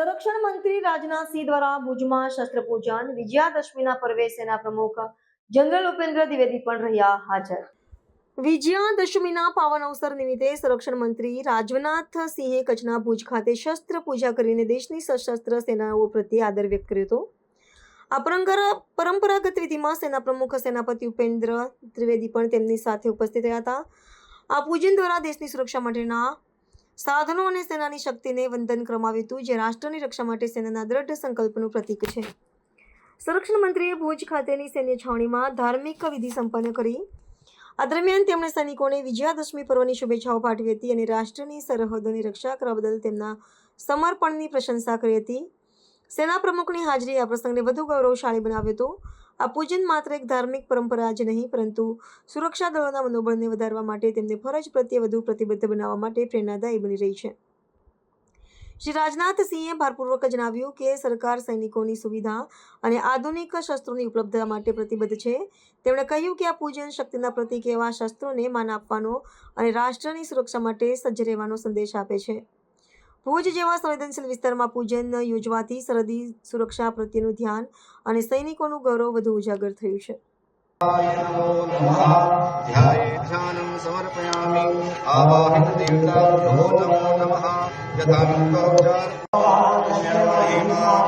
સંરક્ષણ મંત્રી રાજનાથસિંહ દ્વારા ભુજમાં શસ્ત્રપૂજન, વિજયાદશમીના પર્વે સેના પ્રમુખ જનરલ ઉપેન્દ્ર દ્વિવેદી પણ રહ્યા હાજર. વિજયાદશમીના પાવન અવસર નિમિત્તે સંરક્ષણ મંત્રી રાજનાથ સિંહે કચ્છના ભુજ ખાતે શસ્ત્ર પૂજા કરીને દેશની સશસ્ત્ર સેનાઓ પ્રત્યે આદર વ્યક્ત કર્યો હતો. આ પરંપરાગત વિધિમાં સેના પ્રમુખ સેનાપતિ ઉપેન્દ્ર ત્રિવેદી પણ તેમની સાથે ઉપસ્થિત રહ્યા હતા. આ પૂજન દ્વારા દેશની સુરક્ષા માટેના સાધનો અને સેનાની શક્તિને વંદન કરવામાં આવ્યું હતું, જે રાષ્ટ્રની રક્ષા માટે સેનાના દ્રઢ સંકલ્પનું પ્રતીક છે. સંરક્ષણ મંત્રીએ ભુજ ખાતેની સૈન્ય છાવણીમાં ધાર્મિક વિધિ સંપન્ન કરી. આ દરમિયાન તેમણે સૈનિકોને વિજયાદશમી પર્વની શુભેચ્છાઓ પાઠવી હતી અને રાષ્ટ્રની સરહદોની રક્ષા કરવા બદલ તેમના સમર્પણની પ્રશંસા કરી હતી. સેના પ્રમુખની હાજરી આ પ્રસંગને વધુ ગૌરવશાળી બનાવ્યો હતો. આ પૂજન માત્ર એક ધાર્મિક પરંપરા જ નહીં, પરંતુ સુરક્ષા દળોના મનોબળને વધારવા માટે તેમને ફરજ પ્રત્યે વધુ પ્રતિબદ્ધ બનાવવા માટે પ્રેરણાદાયી બની રહી છે. શ્રી રાજનાથ સિંહે ભારપૂર્વક જણાવ્યું કે સરકાર સૈનિકોની સુવિધા અને આધુનિક શસ્ત્રોની ઉપલબ્ધતા માટે પ્રતિબદ્ધ છે. તેમણે કહ્યું કે આ પૂજન શક્તિના પ્રતિક એવા શસ્ત્રોને માન આપવાનો અને રાષ્ટ્રની સુરક્ષા માટે સજ્જ રહેવાનો સંદેશ આપે છે. ભુજ જેવા સંવેદનશીલ વિસ્તારમાં પૂજન યોજવાથી સરહદી સુરક્ષા પ્રત્યેનું ધ્યાન અને સૈનિકોનું ગૌરવ વધુ ઉજાગર થયું છે. नमो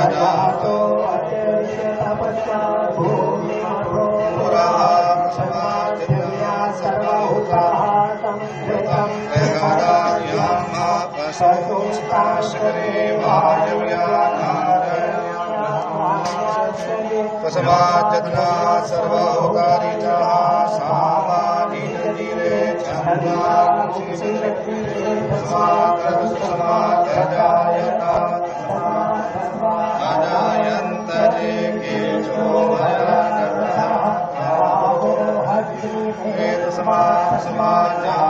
Sada પાપસંસ્પર્શ કરે વાયવ્યાકારણ્યસમાજના સર્વકારિતા સામાની નદીરે સમાજાયતા અનયંત જે કેશો ભયા સમાજ સમાજા